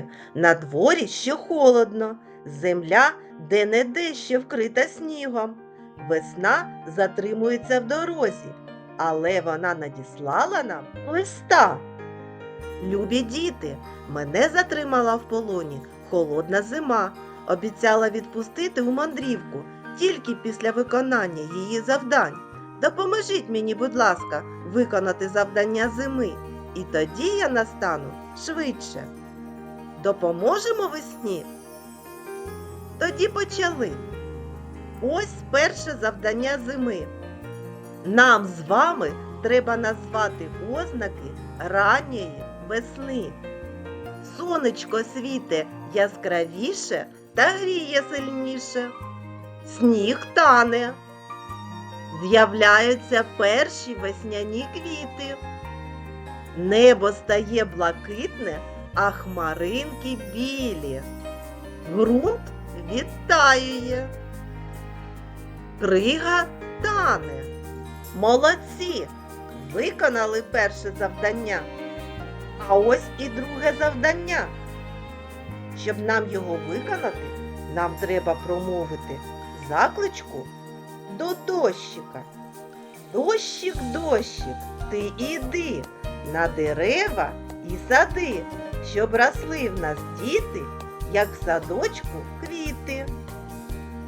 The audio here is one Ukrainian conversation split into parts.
діти, на дворі ще холодно, земля де-не-де ще вкрита снігом. Весна затримується в дорозі, але вона надіслала нам листа. Любі діти, мене затримала в полоні холодна зима. Обіцяла відпустити у мандрівку тільки після виконання її завдань. Допоможіть мені, будь ласка, виконати завдання зими, і тоді я настану швидше. Допоможемо весні? Тоді почали. Ось перше завдання зими. Нам з вами треба назвати ознаки ранньої весни. Сонечко світе яскравіше та гріє сильніше. Сніг тане. З'являються перші весняні квіти. Небо стає блакитне, а хмаринки білі. Грунт відтаює. Крига тане. Молодці! Виконали перше завдання. А ось і друге завдання. Щоб нам його виконати, нам треба промовити закличку до дощика. Дощик, дощик, ти іди на дерева і сади, щоб росли в нас діти, як в садочку квіти.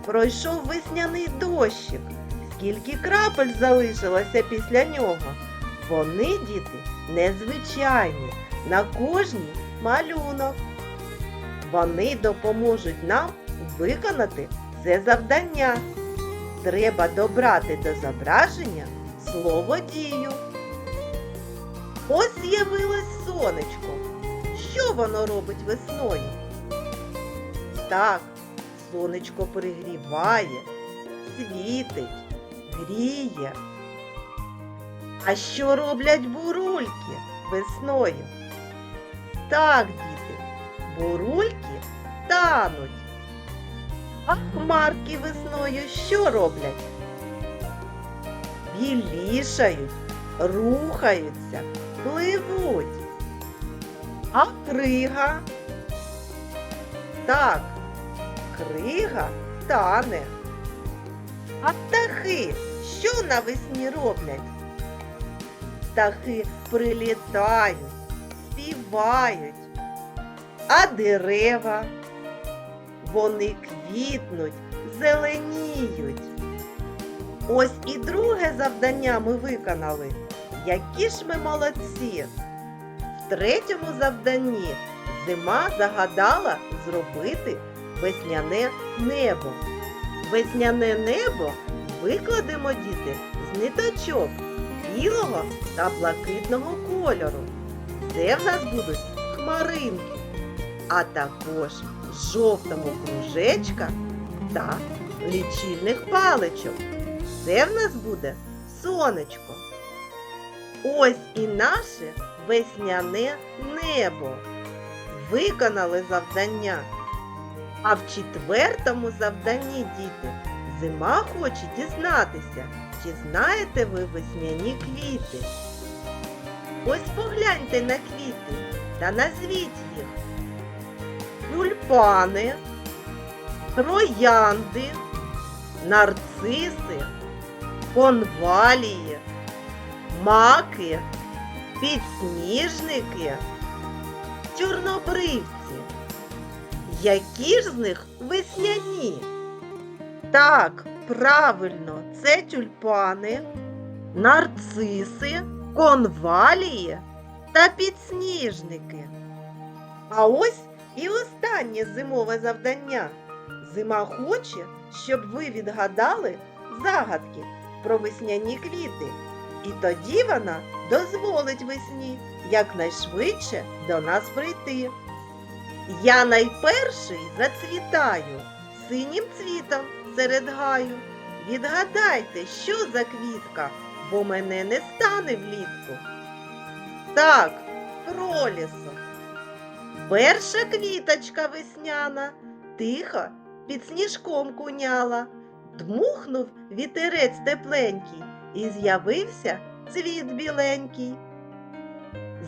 Пройшов весняний дощик, скільки крапель залишилося після нього. Вони, діти, незвичайні, на кожній малюнок. Вони допоможуть нам виконати це завдання. Треба добрати до зображення слово дію. Ось з'явилось сонечко. Що воно робить весною? Так, сонечко пригріває, світить, гріє. А що роблять бурульки весною? Так, діти, бурульки тануть. А хмарки весною що роблять? Білішають, рухаються, пливуть. А крига? Так, крига тане. А птахи що навесні роблять? Птахи прилітають, співають, а дерева вони квітнуть, зеленіють. Ось і друге завдання ми виконали. Які ж ми молодці! Третьому завданні зима загадала зробити весняне небо. Весняне небо викладемо діти з ниточок білого та блакитного кольору. Це в нас будуть хмаринки, а також жовтого кружечка та лічильних паличок. Це в нас буде сонечко. Ось і наше весняне небо. Виконали завдання. А в четвертому завданні, діти, зима хоче дізнатися, чи знаєте ви весняні квіти. Ось погляньте на квіти та назвіть їх. Тюльпани, троянди, нарциси, конвалії, маки, підсніжники, чорнобривці. Які ж з них весняні? Так, правильно, це тюльпани, нарциси, конвалії та підсніжники. А ось і останнє зимове завдання. Зима хоче, щоб ви відгадали загадки про весняні квіти. І тоді вона дозволить весні якнайшвидше до нас прийти. Я найперший зацвітаю синім цвітом серед гаю. Відгадайте, що за квітка, бо мене не стане влітку. Так, пролісок. Перша квіточка весняна тихо під сніжком куняла. Дмухнув вітерець тепленький і з'явився цвіт біленький.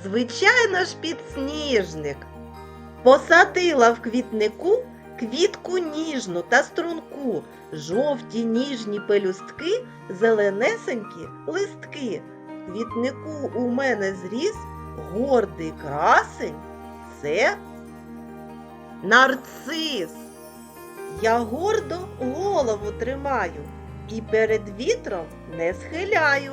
Звичайно ж, підсніжник. Посадила в квітнику квітку ніжну та струнку, жовті ніжні пелюстки, зеленесенькі листки. В квітнику у мене зріс гордий красень. Це нарцис. Я гордо голову тримаю і перед вітром не схиляю.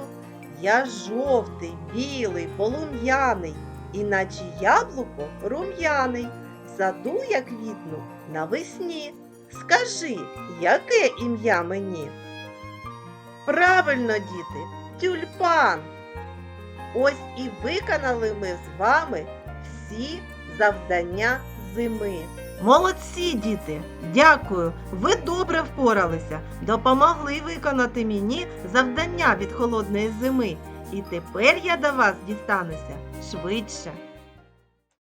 Я жовтий, білий, полум'яний, і наче яблуко рум'яний. Саду я квітну навесні. Скажи, яке ім'я мені? Правильно, діти, тюльпан. Ось і виконали ми з вами всі завдання зими. Молодці, діти! Дякую! Ви добре впоралися, допомогли виконати мені завдання від холодної зими. І тепер я до вас дістануся швидше.